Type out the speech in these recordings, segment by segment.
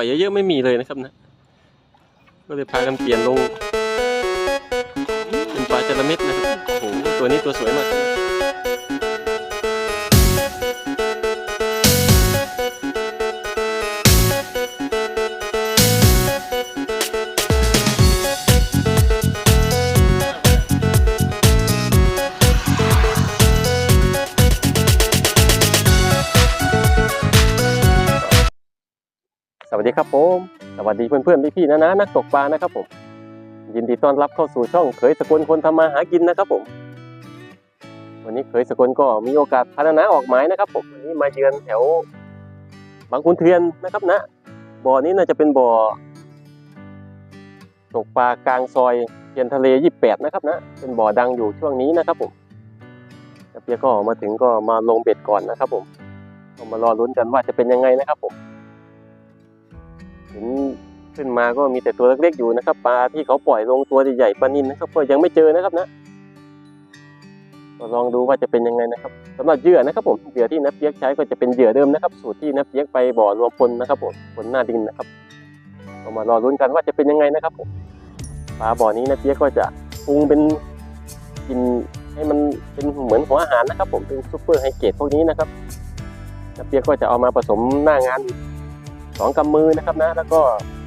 อยเยอะๆไม่มีเลยนะครับนะ ก็เลยพากันเปลี่ยนลง เป็นปลาจระเม็ดนะครับ โอ้โห ตัวนี้ตัวสวยมาก ผมสวัสดีเพื่อนๆพี่ๆนะนะนักตกปลานะครับผม ยินดีต้อนรับเข้าสู่ช่องเขยสกลคนทำมาหากินนะครับผม วันนี้เขยสกลก็มีโอกาสพัฒนาออกหมายนะครับ ผมวันนี้มาเยือนแถวบางขุนเทียนนะครับนะบ่อนี้น่าจะเป็นบ่อตกปลากลางซอยเทียนทะเลยี่แปดนะครับนะ เป็นบ่อดังอยู่ช่วงนี้นะครับผมเปียก็มาถึงก็มาลงเบ็ดก่อนนะครับผมก็มารอลุ้นกันว่าจะเป็นยังไงนะครับผม เห็นขึ้นมาก็มีแต่ตัวเล็กๆอยู่นะครับ ปลาที่เขาปล่อยลงตัวใหญ่ๆปลานินนะครับ ก็ยังไม่เจอนะครับนะก็ลองดูว่าจะเป็นยังไงนะครับสำหรับเหยื่อนะครับผมเหยื่อที่นับเปียกใช้ก็จะเป็นเหยื่อเดิมนะครับ สูตรที่นับเปียกไปบ่อรวมพลนะครับผมพลหน้าดินนะครับก็มารอลุ้นกันว่าจะเป็นยังไงนะครับผมปลาบ่อนี้นับเปียกก็จะปรุงเป็นกินให้มันเป็นเหมือนหัวอาหารนะครับ ผมเป็นซูเปอร์ไฮเกรดพวกนี้นะครับนับเปียกก็จะเอามาผสมหน้างาน สองกำมือนะครับนะ แล้วก็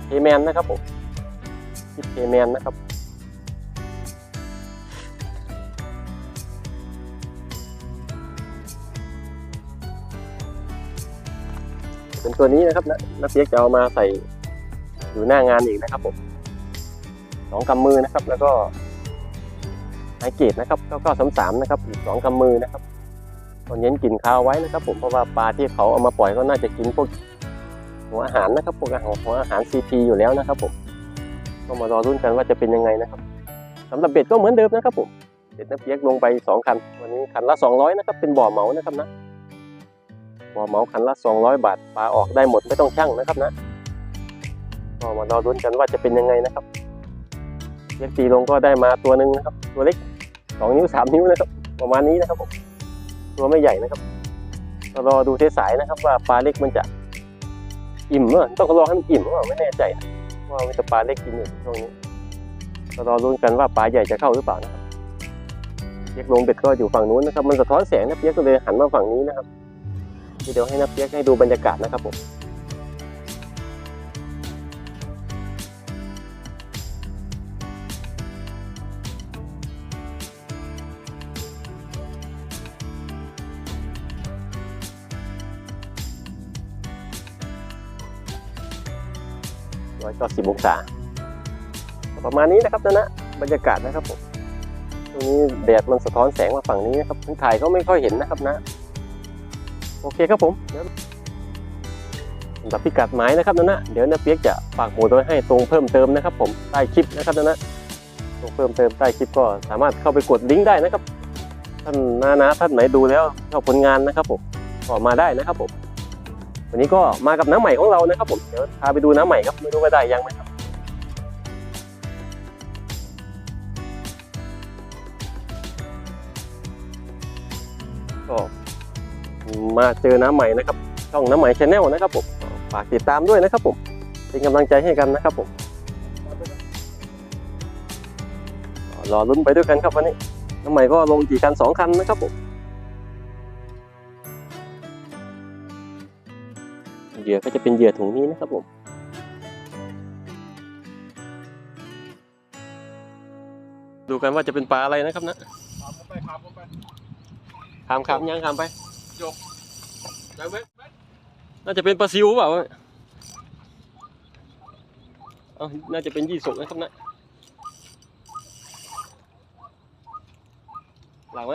เคแมนนะครับผมคิดเคแมนนะครับเป็นตัวนี้นะครับนะนักเปียกจะเอามาใส่อยู่หน้างานอีกนะครับผมสองกำมือนะครับ แล้วก็ไฮเกตนะครับเก้าเก้าสามสามนะครับอีกสองกำมือนะครับก็เน้นกลิ่นคาวไว้นะครับ ผมเพราะว่าปลาที่เขาเอามาปล่อยก็น่าจะกินพวก หัวอาหารนะครับพวกอาหารหัวอาหารซีพีอยู่แล้วนะครับผมก็มารอรุ่นกันว่าจะเป็นยังไงนะครับสำหรับเบ็ดก็เหมือนเดิมนะครับผมเบ็ดน้ำเปียกลงไปสองคัน วันนี้คันละสองร้อยนะครับ เป็นบ่อเหมานะครับนะบ่อเหมาคันละสองร้อยบาทปลาออกได้หมดไม่ต้องชั่งนะครับนะก็มารอรุ่นกันว่าจะเป็นยังไงนะครับเปียกตีลงก็ได้มาตัวหนึ่งนะครับ ตัวเล็กสองนิ้วสามนิ้วนะครับ ประมาณนี้นะครับผมตัวไม่ใหญ่นะครับรอดูเทสายนะครับว่าปลาเล็กมันจะ อิ่มเนอะต้องรอให้มันอิ่มหรือเปล่าไม่แน่ใจนะว่ามีแต่ปลาเล็กกินอยู่ช่วงนี้ก็รอรุ้นกันว่าปลาใหญ่จะเข้าหรือเปล่านะครับเปียกลงเบ็ดก็อยู่ฝั่งนู้นนะครับ มันสะท้อนแสงนะเปียกก็เลยหันมาฝั่งนี้นะครับเดี๋ยวให้นักเปียกให้ดูบรรยากาศนะครับผม ร้อยก็สิบองศา ประมาณนี้นะครับนะนะบรรยากาศนะครับผมตรงนี้แดดมันสะท้อนแสงมาฝั่งนี้นะครับถึงถ่ายก็ไม่ค่อยเห็นนะครับนะ โอเคครับผมเดี๋ยวสำหรับพิกัดหมายนะครับนะนะเดี๋ยวนะเปียกจะฝากหมุดไว้ให้ตรงเพิ่มเติมนะครับ ผมใต้คลิปนะครับนะนะตรงเพิ่มเติมใต้คลิปก็สามารถเข้าไปกดลิงก์ได้นะครับท่านนานะท่านไหนดูแล้วชอบผลงานนะครับผมก็มาได้นะครับผม วันนี้ก็มากับน้ำใหม่ของเรานะครับผมเดี๋ยวพาไปดูน้ำใหม่ครับไม่รู้ว่าได้ยังไหมครับก็มาเจอน้ำใหม่นะครับช่องน้ำใหม่ชาแนลนะครับผมฝากติดตามด้วยนะครับผมเป็นกำลังใจให้กันนะครับผมรอลุ้นไปด้วยกันครับวันนี้น้ำใหม่ก็ลงกี่คันสองคันนะครับผม เหยื่อก็จะเป็นเหยื่อถุงนี้นะครับผมดูกันว่าจะเป็นปลาอะไรนะครับนะถามผมไปถามผมไปขามขามยังขามไปได้ไหมน่าจะเป็นปลาซิวเปล่าเอาน่าจะเป็นยี่สกนะครับนะหลังไหม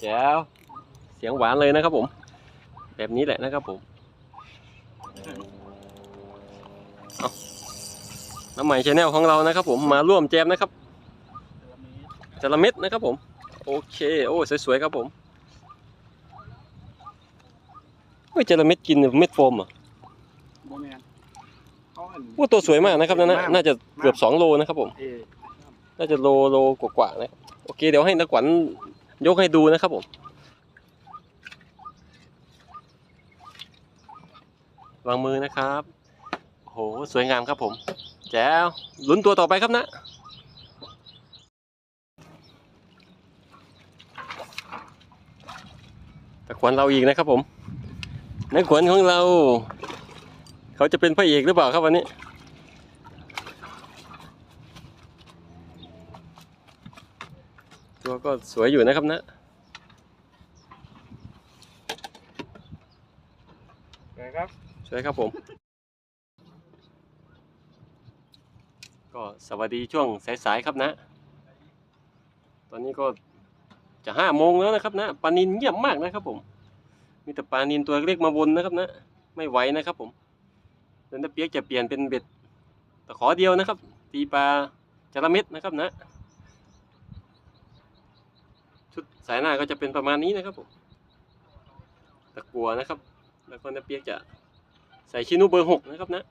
แจ๋ว เสียงหวานเลยนะครับผม แบบนี้แหละนะครับผมเอาน้ำใหม่ชาแนลของเรานะครับผมมาร่วมแจมนะครับจระเม็ดนะครับผม โอเคโอ้สวยๆครับผมเฮ้ยจระเม็ดกินเม็ดโฟมเหรอะโมเมนเขาอันว่าตัวสวยมากนะครับนั่นนะน่าจะเกือบสองโลนะครับผมเอน่าจะโลโลกว่าๆนะครับโอเคเดี๋ยวให้นักขวัญยกให้ดูนะครับผม วางมือนะครับโหสวยงามครับผม แจ๋วลุ้นตัวต่อไปครับนะตะขวัญเราอีกนะครับผมนักขวัญของเรา เขาจะเป็นพระเอกหรือเปล่าครับวันนี้ตัวก็สวยอยู่นะครับนะ นะครับสวยครับผม ก็สวัสดีช่วงสายๆครับนะ ตอนนี้ก็จะห้าโมงแล้วนะครับนะปลานินเงียบมากนะครับผม มีแต่ปลานินตัวเล็กมาวนนะครับนะ ไม่ไหวนะครับผมเดินตะเปียกจะเปลี่ยนเป็นเบ็ดตะขอเดียวนะครับ ตีปลาจระเม็ดนะครับนะ ชุดสายหน้าก็จะเป็นประมาณนี้นะครับผมตะกัวนะครับ แล้วก็น้าเปียกจะ ใส่ชิโนเบอร์หกนะครับนะ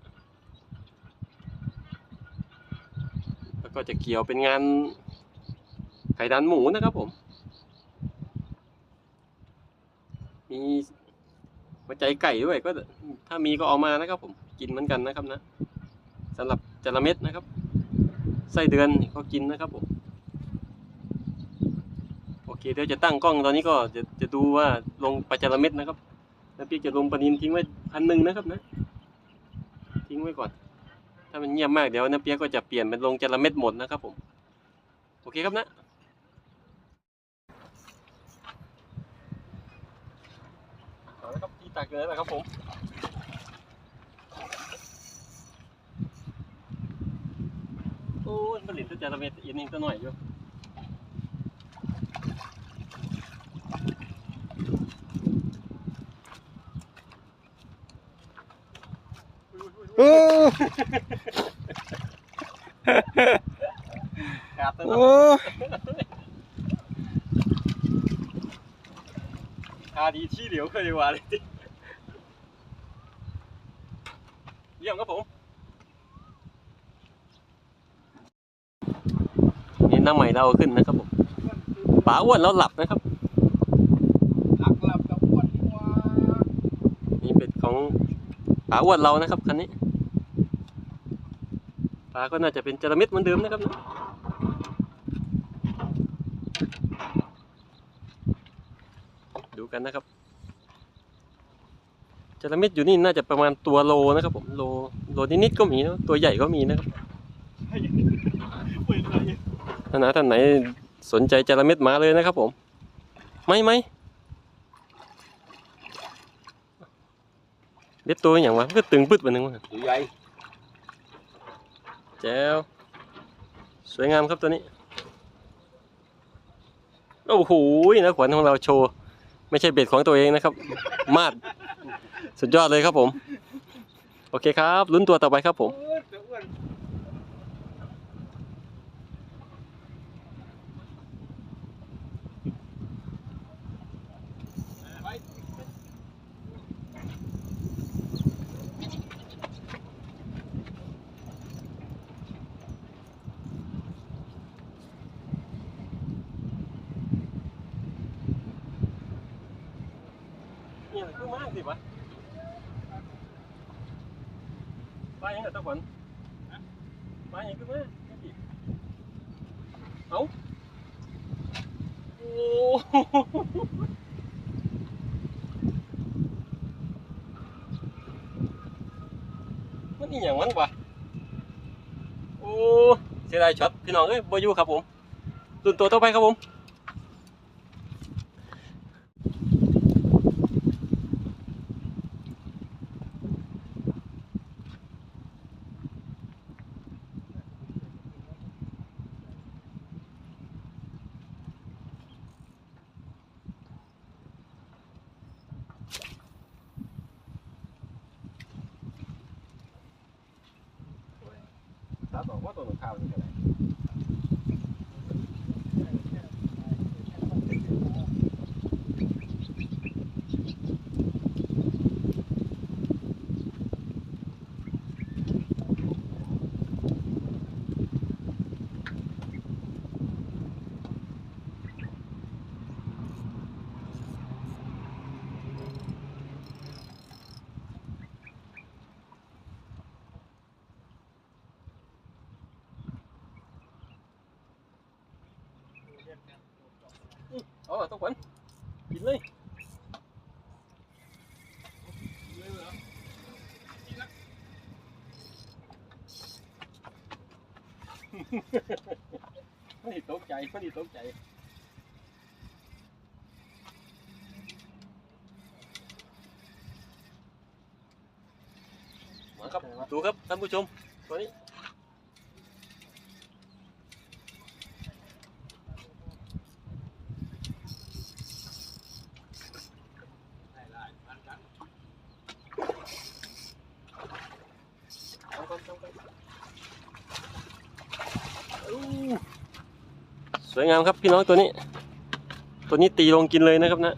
แล้วก็จะเกี่ยวเป็นงานไข่ดันหมูนะครับผม มีหัวใจไก่ด้วยก็ถ้ามีก็เอามานะครับผมกินเหมือนกันนะครับนะสำหรับจระเม็ดนะครับไส้เดือนก็กินนะครับผมโอเคเดี๋ยวจะตั้งกล้องตอนนี้ก็จะจะดูว่าลงปลาจระเม็ดนะครับ แล้วพี่จะลงปนินทิ้งไว้พันหนึ่งนะครับนะ ทิ้งไว้ก่อน ถ้ามันเงียบมากเดี๋ยวน้าเปียกก็จะเปลี่ยนเป็นลงจระเม็ดหมดนะครับผม โอเคครับนะเอาละครับที่ตักเลยนะครับผมโอ้ยผลิตจะระเม็ดอีกนิดก็หน่อยอยู่ ครับตลอดโอ้ทาดีที่เหลียวเคยดีกว่าเลยจิเยี่ยมครับผมนี่น้ำใหม่เราเอาขึ้นนะครับผมป๋าอ้วนเราหลับนะครับหลักหลับกับอ้วนนี่ว่านี่เป็นของป๋าอ้วนเรานะครับคันนี้ ปลาก็น่าจะเป็นจระเม็ดเหมือนเดิมนะครับนะดูกันนะครับจระเม็ดอยู่นี่น่าจะประมาณตัวโลนะครับผมโลโลนิดๆก็มีนะตัวใหญ่ก็มีนะครับท่านนะท่านไหนสนใจจระเม็ดมาเลยนะครับผมไม่ไม่เด็ดตัวอย่างวะก็ตึงปึ๊ดไปหนึ่งวะตัวใหญ่ แจ๋วสวยงามครับตัวนี้ โอ้โหนะขวัญของเราโชว์ ไม่ใช่เบ็ดของตัวเองนะครับ มาด สุดยอดเลยครับผม โอเคครับลุ้นตัวต่อไปครับผม โอ้ยแต่อ้วนไป เนี่ย คือมากสิวะไปยังไงตะขวัญไปยังคือมากเอาโอ้โหมันนี่อย่างมันวะโอ้เสียดายช็อตพี่น้องเอ้ยบอยู่ครับผมตุนตัวต่อไปครับผม ถ้าบ อกว่าตัวหนูข้าวนี่ก็ได้อ๋อต้องขวัญกินเลย เลยเหรอ ไม่ได้ตกใจไม่ได้ตกใจมาครับดูครับท่านผู้ชมตัวนี้ ได้ได้พันกัน สวยงามครับพี่น้องตัวนี้ ตัวนี้ตีลงกินเลยนะครับนะ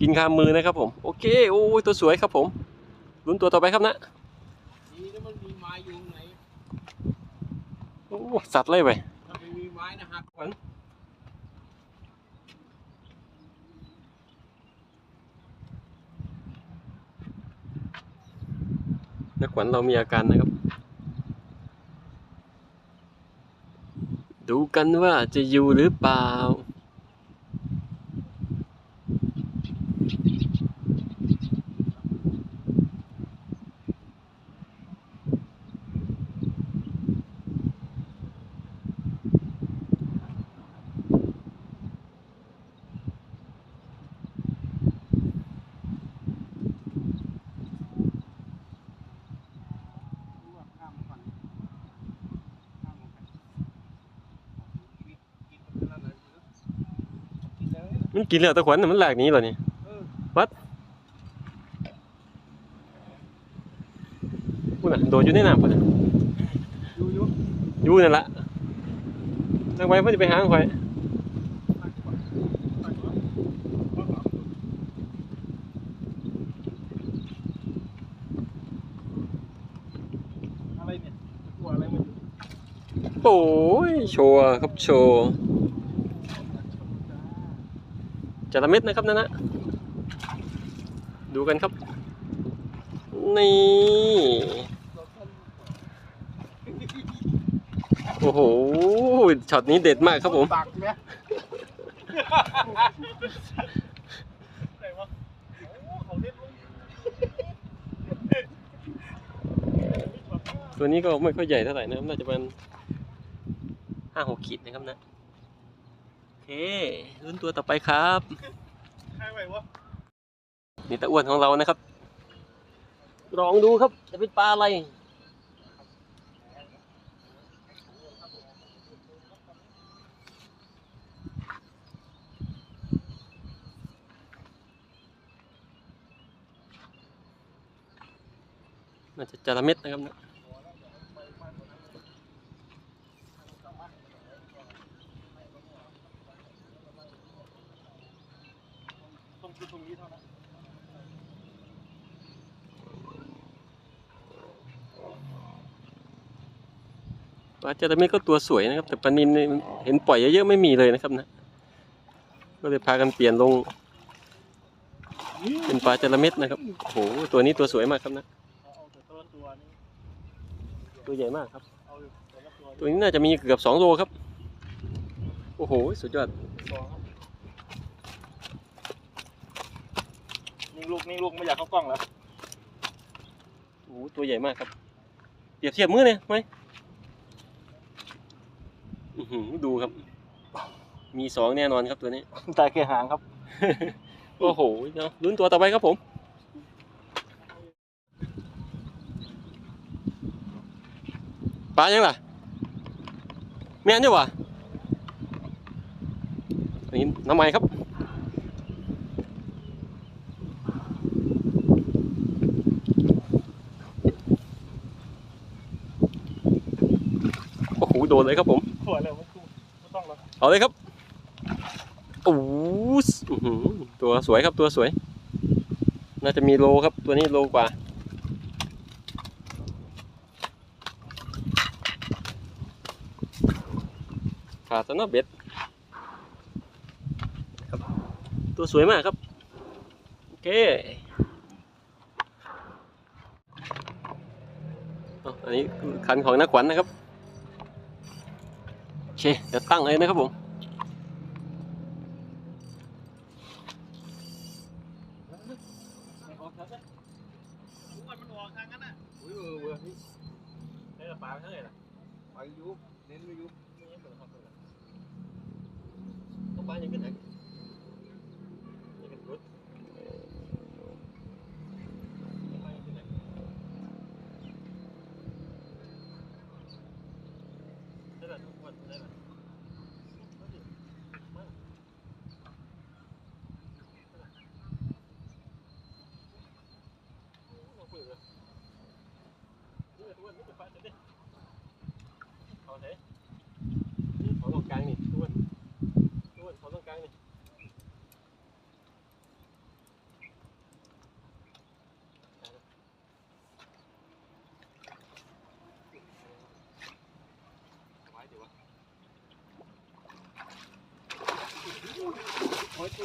กินคามือนะครับผม โอเคโอ้ยตัวสวยครับผมลุ้นตัวต่อไปครับนะนี่ถ้ามันมีไม้อยู่ไหนโอ้สัตว์เลยไปถ้าไม่มีไม้นะหักนักขวัญเรามีอาการนะครับ ดูกันว่าจะอยู่หรือเปล่า ข้ามฝั่งข้ามไปกินกันแล้วนะกินแล้ว มันกินแล้วตะขวัญน่ะมันหลากหนี้เหรอนี่เออพูดน่ะโดดอยู่ในน้ำพุ่นน่ะอยู่อยู่อยู่นั่นละนักไว้เพื่อจะไปหาข่อยอะไรเนี่ยตัวอะไรมันโอ้ย โชว์ครับโชว์ จระเม็ดนะครับนั่นนะดูกันครับ นี่ โอ้โหช็อตนี้เด็ดมากครับผมตักไหมไหนวะโอ้เขาเล่นลงตัวนี้ก็ไม่ค่อยใหญ่เท่าไหร่นะครับ น่าจะเป็นห้าหกขีดนะครับนะโอ เครุ่นตัวต่อไปครับใครไหววะนี่ตะอ้วนของเรานะครับ ลองดูครับ จะเป็นปลาอะไรน่าจะจระเม็ดนะครับนะ ตรงคือตรงนี้เท่านั้น ปลาจระเม็ดก็ตัวสวยนะครับ แต่ปลานินนี่เห็นปล่อยเยอะๆไม่มีเลยนะครับนะ ก็เลยพากันเปลี่ยนลง เป็นปลาจระเม็ดนะครับโอ้โหตัวนี้ตัวสวยมากครับนะเอาแต่ต้นตัวนี้ตัวใหญ่มากครับเอาแต่ละตัวตัวนี้น่าจะมีเกือบสองโลครับ โอ้โห สุดยอดสองครับนิ่งลูกนิ่งลูกไม่อยากเข้ากล้องแล้วโอ้โหตัวใหญ่มากครับ เปรียบเทียบมือเนี่ยไหมอื้อหือ ดูครับ มีสองแน่นอนครับตัวนี้ ตาแค่หางครับ โอ้โหเนาะลุ้นตัวต่อไปครับผม ปลายังล่ะแม่นอยู่วะอันนี้น้ำมันครับ โอ้โหโดนเลยครับผมสวยเลยไม่คู่ไม่ต้องแล้วเอาเลยครับโอ้โหอื้อหือตัวสวยครับตัวสวย น่าจะมีโลครับตัวนี้โลกว่าขาดสนะเบ็ดครับ ตัวสวยมากครับ โอเคเอาอันนี้คันของนักขวัญนะครับโอ เคเดี๋ยวตั้งเลยนะครับผมไปยุบเน้นไปยุบต้องไปยังไง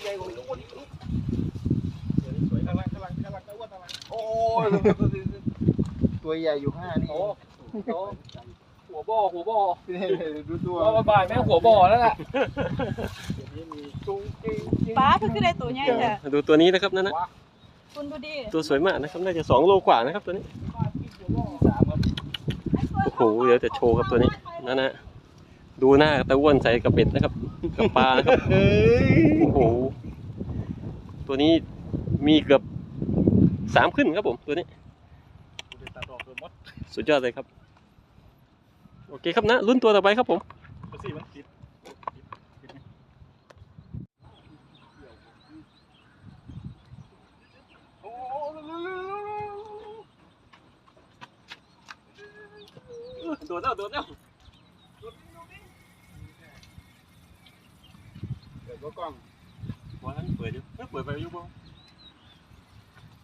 โอ้ยตัวใหญ่กว่าทุกคนเดี๋ยวนี้สวยกำลังกำลังกำลังตะวันกำลังโอ้ยตัวใหญ่อยู่ห้านี่โอ้โอ้หัวบ่อหัวบ่อดูตัวบ่อบ่ายแม่หัวบ่อแล้วล่ะสูงจริงจริงป้าคือคือได้ตัวใหญ่แท้ดูตัวนี้นะครับนั่นนะคุณดูดิตัวสวยมากนะครับน่าจะสองโลกว่านะครับตัวนี้สามครับโอ้โหเดี๋ยวจะโชว์ครับตัวนี้นั่นนะดูหน้าตะอ้วนใส่กับเบ็ดนะครับกับปลานะครับเฮ้ยโอ้โห ตัวนี้มีเกือบสามขึ้นครับผมตัวนี้เป็นตาดอกโดนมดสุดยอดเลยครับ โอเคครับนะลุ้นตัวต่อไปครับผมก็สิมันติดโอ้โดนแล้วโดนแล้วเดี๋ยวก็กล้อง วันนั้นเปิดอยู่เปิดไปอยู่บ่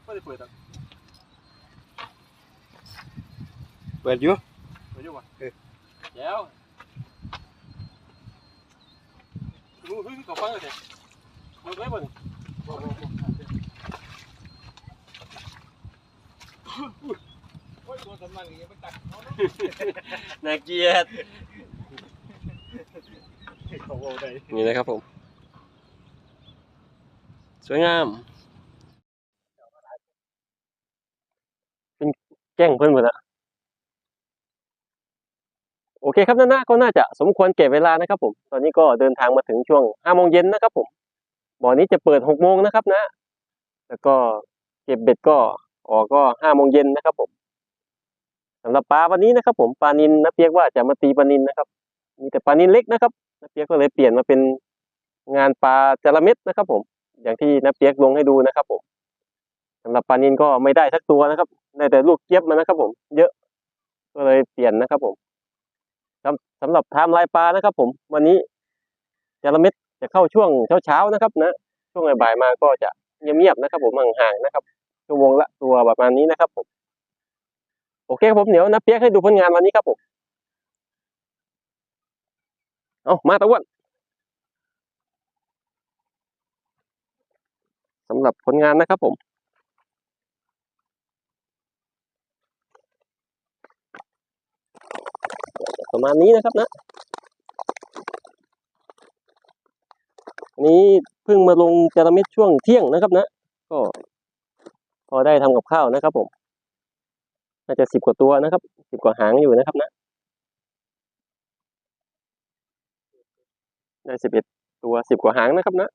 ไม่ได้เปิดอ่ะ เปิดอยู่ เปิดอยู่วะ เออ เดี๋ยวรู้รู้กับฟังเลยเปิดไว้บ่นี่โอ้ยตัวสำนักยังไม่ตักเขา น่าเกลียด เขาเอาได้ นี่นะครับผม สวยงาม เป็นแกล้งเพื่อนหมดละโอเคครับนั่นนะก็น่าจะสมควรเก็บเวลานะครับ ผม ตอนนี้ก็เดินทางมาถึงช่วงห้าโมงเย็นนะครับ ผม บ่อนี้จะเปิดหกโมงนะครับ นะ แล้วก็เก็บเบ็ดก็ออกก็ห้าโมงเย็นนะครับ ผมสำหรับปลาวันนี้นะครับ ผมปลานินนะเปียกว่าจะมาตีปลานินนะครับ มีแต่ปลานินเล็กนะครับนะเปียกก็เลยเปลี่ยนมาเป็นงานปลาจระเม็ดนะครับ ผม อย่างที่นะเปียกลงให้ดูนะครับผมสำหรับปลานินก็ไม่ได้สักตัวนะครับได้แต่ลูกเจี๊ยบมานะครับผม เยอะก็เลยเปลี่ยนนะครับผมสำหรับไทม์ไลน์ปลานะครับ ผม วันนี้จระเม็ดจะเข้าช่วงเช้าๆนะครับ นะช่วงบ่ายมาก็จะเงียบๆนะครับ ผมห่างๆนะครับชั่วโมงละตัวประมาณนี้นะครับ ผมโอเคครับผมเดี๋ยวนะเปียกให้ดูผลงานวันนี้ครับผมเอามาตะวัน สำหรับผลงานนะครับผมประมาณนี้นะครับนะนนี้เพิ่งมาลงจระเม็ดช่วงเที่ยงนะครับนะ ก็พอได้ทำกับข้าวนะครับผม น่าจะสิบกว่าตัวนะครับสิบกว่าหางอยู่นะครับนะได้สิบเอ็ดตัวสิบกว่าหางนะครับนะ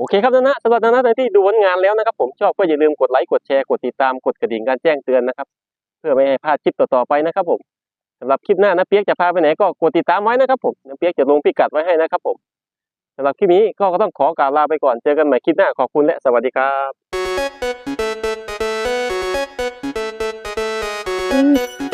โอเคครับนะนะสำหรับนะนะที่ดูผลงานแล้วนะครับ ผมชอบก็อย่าลืมกดไลค์กดแชร์กดติดตามกดกระดิ่งการแจ้งเตือนนะครับ เพื่อไม่ให้พลาดคลิปต่อๆไปนะครับผมสำหรับคลิปหน้านะเปียกจะพาไปไหนก็กดติดตามไว้นะครับผมนะเปียกจะลงพิกัดไว้ให้นะครับผมสำหรับคลิปนี้ก็ต้องขอกล่าวลาไปก่อนเจอกันใหม่คลิปหน้าขอบคุณและสวัสดีครับ